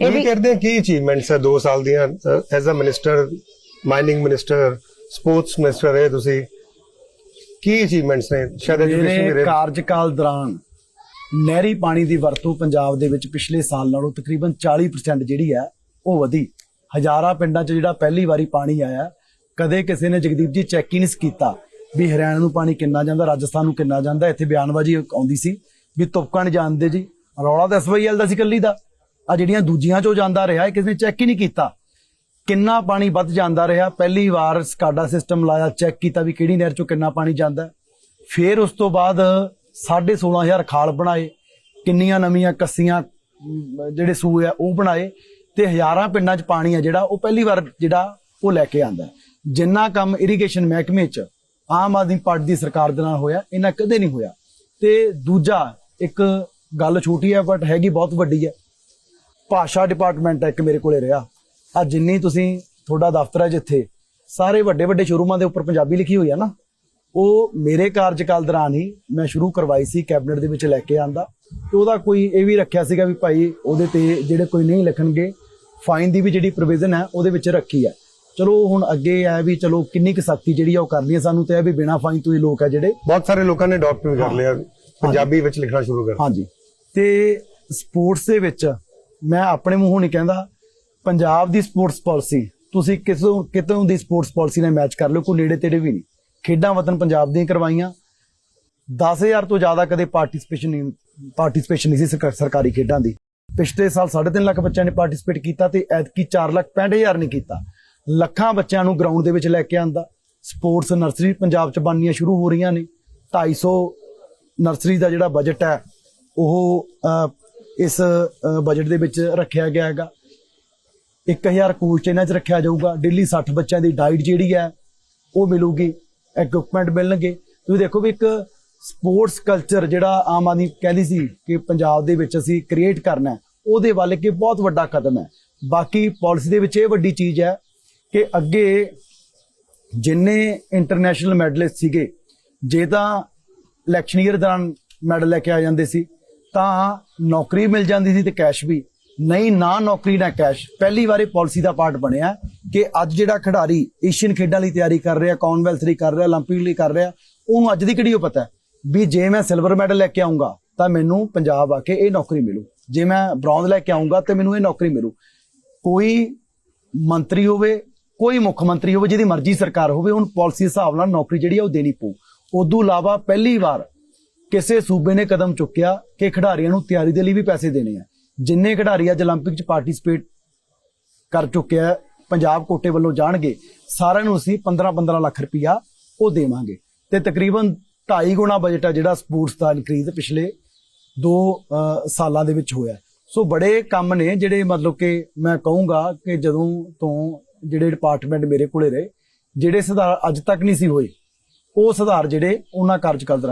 ਇਹ ਵੀ ਕਰਦੇ ਕੀ ਅਚੀਵਮੈਂਟਸ ਹੈ 2 ਸਾਲ ਦੀਆਂ as a minister mining minister sports minister ਹੈ ਤੁਸੀਂ? ਕੀ ਅਚੀਵਮੈਂਟਸ ਨੇ? ਸ਼ਾਇਦ ਐਜੂਕੇਸ਼ਨ ਰਹੇ। ਕਾਰਜਕਾਲ ਦੌਰਾਨ ਨਹਿਰੀ ਪਾਣੀ ਦੀ ਵਰਤੋਂ ਪੰਜਾਬ ਦੇ ਵਿੱਚ ਪਿਛਲੇ ਸਾਲ ਨਾਲੋਂ ਤਕਰੀਬਨ 40% ਜਿਹੜੀ ਹੈ ਉਹ ਵਧੀ। ਹਜ਼ਾਰਾਂ ਪਿੰਡਾਂ 'ਚ ਜਿਹੜਾ ਪਹਿਲੀ ਵਾਰੀ ਪਾਣੀ ਆਇਆ ਕਦੇ ਕਿਸੇ ਨੇ ਜਗਦੀਪ ਜੀ ਚੈੱਕ ਹੀ ਨਹੀਂ ਕੀਤਾ ਵੀ ਹਰਿਆਣਾ ਨੂੰ ਪਾਣੀ ਕਿੰਨਾ ਜਾਂਦਾ ਰਾਜਸਥਾਨ ਨੂੰ ਕਿੰਨਾ ਜਾਂਦਾ। ਇੱਥੇ ਬਿਆਨਬਾਜ਼ੀ ਆਉਂਦੀ ਸੀ ਵੀ ਤੁਪਕਾ ਨਹੀਂ ਜਾਣਦੇ ਜੀ। ਰੌਲਾ ਤਾਂ ਐਸਵਾਈਐਲ ਦਾ ਸੀ ਕੱਲੀ ਦਾ। ਆ ਜਿਹੜੀਆਂ ਦੂਜੀਆਂ 'ਚੋਂ ਜਾਂਦਾ ਰਿਹਾ, ਇਹ ਕਿਸੇ ਨੇ ਚੈੱਕ ਹੀ ਨਹੀਂ ਕੀਤਾ। ਕਿੰਨਾ ਪਾਣੀ ਵੱਧ ਜਾਂਦਾ ਰਿਹਾ? ਪਹਿਲੀ ਵਾਰ ਸਕਾਡਾ ਸਿਸਟਮ ਲਾਇਆ ਚੈੱਕ ਕੀਤਾ ਵੀ ਕਿਹੜੀ ਨਹਿਰ ਚੋਂ ਕਿੰਨਾ ਪਾਣੀ ਜਾਂਦਾ। ਫਿਰ ਉਸ ਤੋਂ ਬਾਅਦ 16500 ਖਾਲ ਬਣਾਏ, ਕਿੰਨੀਆਂ ਨਵੀਆਂ ਕੱਸੀਆਂ ਜਿਹੜੇ ਸੂਏ ਆ, ਉਹ ਬਣਾਏ ਤੇ ਹਜ਼ਾਰਾਂ ਪਿੰਡਾਂ 'ਚ ਪਾਣੀ ਆ ਜਿਹੜਾ, ਉਹ ਪਹਿਲੀ ਵਾਰ ਜਿਹੜਾ ਉਹ ਲੈ ਕੇ ਆਂਦਾ। ਜਿੰਨਾ ਕੰਮ ਇਰੀਗੇਸ਼ਨ ਮਹਿਕਮੇ 'ਚ ਆਮ ਆਦਮੀ ਪਾਰਟੀ ਦੀ ਸਰਕਾਰ ਦੇ ਨਾਲ ਹੋਇਆ ਇਹਨਾਂ ਕਦੇ ਨਹੀਂ ਹੋਇਆ। ਤੇ ਦੂਜਾ ਇੱਕ ਗੱਲ ਛੋਟੀ ਹੈ ਬਟ ਹੈਗੀ ਬਹੁਤ ਵੱਡੀ ਹੈ। ਭਾਸ਼ਾ ਡਿਪਾਰਟਮੈਂਟ ਹੈ ਇੱਕ ਮੇਰੇ ਕੋਲੇ ਰਿਹਾ। ਆ ਜਿੰਨੀ ਤੁਸੀਂ ਤੁਹਾਡਾ ਦਫ਼ਤਰ ਹੈ ਜਿੱਥੇ ਸਾਰੇ ਵੱਡੇ ਵੱਡੇ ਸ਼ੋਰੂਮਾਂ ਦੇ ਉੱਪਰ ਪੰਜਾਬੀ ਲਿਖੀ ਹੋਈ ਹੈ ਨਾ ਉਹ ਮੇਰੇ ਕਾਰਜਕਾਲ ਦੌਰਾਨ ਹੀ ਮੈਂ ਸ਼ੁਰੂ ਕਰਵਾਈ ਸੀ ਕੈਬਨਿਟ ਦੇ ਵਿੱਚ ਲੈ ਕੇ ਆਂਦਾ ਤੇ ਉਹਦਾ ਕੋਈ ਇਹ ਵੀ ਰੱਖਿਆ ਸੀਗਾ ਵੀ ਭਾਈ ਉਹਦੇ ਤੇ ਜਿਹੜੇ ਕੋਈ ਨਹੀਂ ਲਿਖਣਗੇ ਫਾਈਨ ਦੀ ਵੀ ਜਿਹੜੀ ਪ੍ਰੋਵੀਜ਼ਨ ਹੈ ਉਹਦੇ ਵਿੱਚ ਰੱਖੀ ਹੈ। ਚਲੋ ਹੁਣ ਅੱਗੇ ਹੈ ਵੀ ਚਲੋ ਕਿੰਨੀ ਕੁ ਸਖਤੀ ਜਿਹੜੀ ਆ ਉਹ ਕਰਨੀ ਹੈ ਸਾਨੂੰ ਤੇ ਇਹ ਵੀ ਬਿਨਾ ਫਾਈਨ ਤੋਂ ਹੀ ਲੋਕ ਹੈ ਜਿਹੜੇ। ਬਹੁਤ ਸਾਰੇ ਲੋਕਾਂ ਨੇ ਵੀ ਕਰ ਲਿਆ ਪੰਜਾਬੀ ਵਿੱਚ ਲਿਖਣਾ ਸ਼ੁਰੂ ਕਰ ਹਾਂਜੀ। ਤੇ ਸਪੋਰਟਸ ਦੇ ਵਿੱਚ ਮੈਂ ਆਪਣੇ ਮੂੰਹੋਂ ਨਹੀਂ ਕਹਿੰਦਾ, ਪੰਜਾਬ ਦੀ ਸਪੋਰਟਸ ਪਾਲਿਸੀ ਤੁਸੀਂ ਕਿਸੋਂ ਕਿਤੋਂ ਦੀ ਸਪੋਰਟਸ ਪਾਲਿਸੀ ਨਾਲ ਮੈਚ ਕਰ ਲਿਓ, ਕੋਈ ਨੇੜੇ ਤੇੜੇ ਵੀ ਨਹੀਂ। ਖੇਡਾਂ ਵਤਨ ਪੰਜਾਬ ਦੀਆਂ ਕਰਵਾਈਆਂ। 10000 ਤੋਂ ਜ਼ਿਆਦਾ ਕਦੇ ਪਾਰਟਿਸਿਪੇਸ਼ਨ ਨਹੀਂ ਪਾਰਟਿਸਿਪੇਸ਼ਨ ਨਹੀਂ ਸੀ ਸਰਕਾਰੀ ਖੇਡਾਂ ਦੀ। ਪਿਛਲੇ ਸਾਲ 3.5 ਲੱਖ ਬੱਚਿਆਂ ਨੇ ਪਾਰਟਿਸਿਪੇਟ ਕੀਤਾ ਤੇ ਐਤਕੀ 4 ਲੱਖ 65000 ਨੇ ਕੀਤਾ। ਲੱਖਾਂ ਬੱਚਿਆਂ ਨੂੰ ਗਰਾਊਂਡ ਦੇ ਵਿੱਚ ਲੈ ਕੇ ਆਂਦਾ। ਸਪੋਰਟਸ ਨਰਸਰੀ ਪੰਜਾਬ ਚ ਬਣਨੀਆਂ ਸ਼ੁਰੂ ਹੋ ਰਹੀਆਂ ਨੇ। 250 ਨਰਸਰੀ ਦਾ ਜਿਹੜਾ ਬਜਟ ਹੈ, ਉਹ ਇਸ ਬਜਟ ਦੇ ਵਿੱਚ ਰੱਖਿਆ ਗਿਆ ਹੈਗਾ। 1000 ਕੋਚ ਇਹਨਾਂ 'ਚ ਰੱਖਿਆ ਜਾਊਗਾ। ਡੇਲੀ 60 ਬੱਚਿਆਂ ਦੀ ਡਾਈਟ ਜਿਹੜੀ ਹੈ, ਉਹ ਮਿਲੂਗੀ। ਇਕਵਿਪਮੈਂਟ ਮਿਲਣਗੇ। ਤੁਸੀਂ ਦੇਖੋ ਵੀ ਇੱਕ ਸਪੋਰਟਸ ਕਲਚਰ ਜਿਹੜਾ ਆਮ ਆਦਮੀ ਕਹਿੰਦੀ ਸੀ ਕਿ ਪੰਜਾਬ ਦੇ ਵਿੱਚ ਅਸੀਂ ਕ੍ਰੀਏਟ ਕਰਨਾ ਉਹਦੇ ਵੱਲ ਕਿ ਬਹੁਤ ਵੱਡਾ ਕਦਮ ਹੈ। ਬਾਕੀ ਪਾਲਿਸੀ ਦੇ ਵਿੱਚ ਇਹ ਵੱਡੀ ਚੀਜ਼ ਹੈ ਕਿ ਅੱਗੇ ਜਿੰਨੇ ਇੰਟਰਨੈਸ਼ਨਲ ਮੈਡਲਿਸਟ ਸੀਗੇ, ਜੇ ਤਾਂ ਇਲੈਕਸ਼ਨ ਈਅਰ ਦੌਰਾਨ ਮੈਡਲ ਲੈ ਕੇ ਆ ਜਾਂਦੇ ਸੀ ਤਾਂ ਨੌਕਰੀ ਮਿਲ ਜਾਂਦੀ ਸੀ ਤੇ ਕੈਸ਼ ਵੀ ਨਹੀਂ ਨਾ ਨੌਕਰੀ ਨਾ ਕੈਸ਼ ਪਹਿਲੀ ਵਾਰੀ ਪਾਲਿਸੀ ਦਾ ਪਾਰਟ ਬਣਿਆ ਕਿ ਅੱਜ ਜਿਹੜਾ ਖਿਡਾਰੀ ਏਸ਼ੀਅਨ ਖੇਡਾਂ ਲਈ ਤਿਆਰੀ ਕਰ ਰਿਹਾ ਕਾਮਨਵੈਲਥ ਲਈ ਕਰ ਰਿਹਾ 올림픽 ਲਈ ਕਰ ਰਿਹਾ ਉਹਨੂੰ ਅੱਜ ਦੀ ਕਿਹੜੀ ਉਹ ਪਤਾ ਹੈ ਵੀ ਜੇ ਮੈਂ ਸਿਲਵਰ ਮੈਡਲ ਲੈ ਕੇ ਆਉਂਗਾ ਤਾਂ ਮੈਨੂੰ ਪੰਜਾਬ ਆ ਕੇ ਇਹ ਨੌਕਰੀ ਮਿਲੂ ਜੇ ਮੈਂ ਬ੍ਰੌਂਜ਼ ਲੈ ਕੇ ਆਉਂਗਾ ਤੇ ਮੈਨੂੰ ਇਹ ਨੌਕਰੀ ਮਿਲੂ ਕੋਈ ਮੰਤਰੀ ਹੋਵੇ ਕੋਈ ਮੁੱਖ ਮੰਤਰੀ ਹੋਵੇ ਜਿਹਦੀ ਮਰਜ਼ੀ ਸਰਕਾਰ ਹੋਵੇ ਉਹਨੂੰ ਪਾਲਿਸੀ ਹਿਸਾਬ ਨਾਲ ਨੌਕਰੀ ਜਿਹੜੀ ਆ ਉਹ ਦੇਣੀ ਪਊ ਉਦੋਂ ਇਲਾਵਾ ਪਹਿਲੀ ਵਾਰ ਕਿਸੇ ਸੂਬੇ ਨੇ ਕਦਮ ਚੁੱਕਿਆ ਕਿ ਖਿਡਾਰੀਆਂ ਨੂੰ ਤਿਆਰੀ ਦੇ ਲਈ ਵੀ ਪੈਸੇ ਦੇਣੇ ਆ ਜਿੰਨੇ ਖਿਡਾਰੀ ਅੱਜ 올림픽 ਚ ਪਾਰਟਿਸਿਪੇਟ ਕਰ ਚੁੱਕਿਆ ਹੈ, ਪੰਜਾਬ ਕੋਟੇ ਵੱਲੋਂ ਜਾਣਗੇ ਸਾਰਿਆਂ ਨੂੰ ਅਸੀਂ 15-15 ਲੱਖ ਰੁਪਇਆ ਉਹ ਦੇਵਾਂਗੇ ਤੇ ਤਕਰੀਬਨ 2.5 ਗੁਣਾ ਬਜਟ ਹੈ ਜਿਹੜਾ ਸਪੋਰਟਸ ਦਾ ਇਨਕਰੀਜ਼ ਪਿਛਲੇ 2 ਸਾਲਾਂ ਦੇ ਵਿੱਚ ਹੋਇਆ ਸੋ ਬੜੇ ਕੰਮ ਨੇ ਜਿਹੜੇ ਮਤਲਬ ਕਿ ਮੈਂ ਕਹੂੰਗਾ ਕਿ ਜਦੋਂ ਤੋਂ ਜਿਹੜੇ ਡਿਪਾਰਟਮੈਂਟ ਮੇਰੇ ਕੋਲੇ ਰਹੇ ਜਿਹੜੇ ਸੁਧਾਰ ਅੱਜ ਤੱਕ ਨਹੀਂ ਸੀ ਹੋਏ ਉਹ ਸੁਧਾਰ ਜਿਹੜੇ ਉਹਨਾਂ ਕਾਰਜਕਾਲ ਦੌਰਾਨ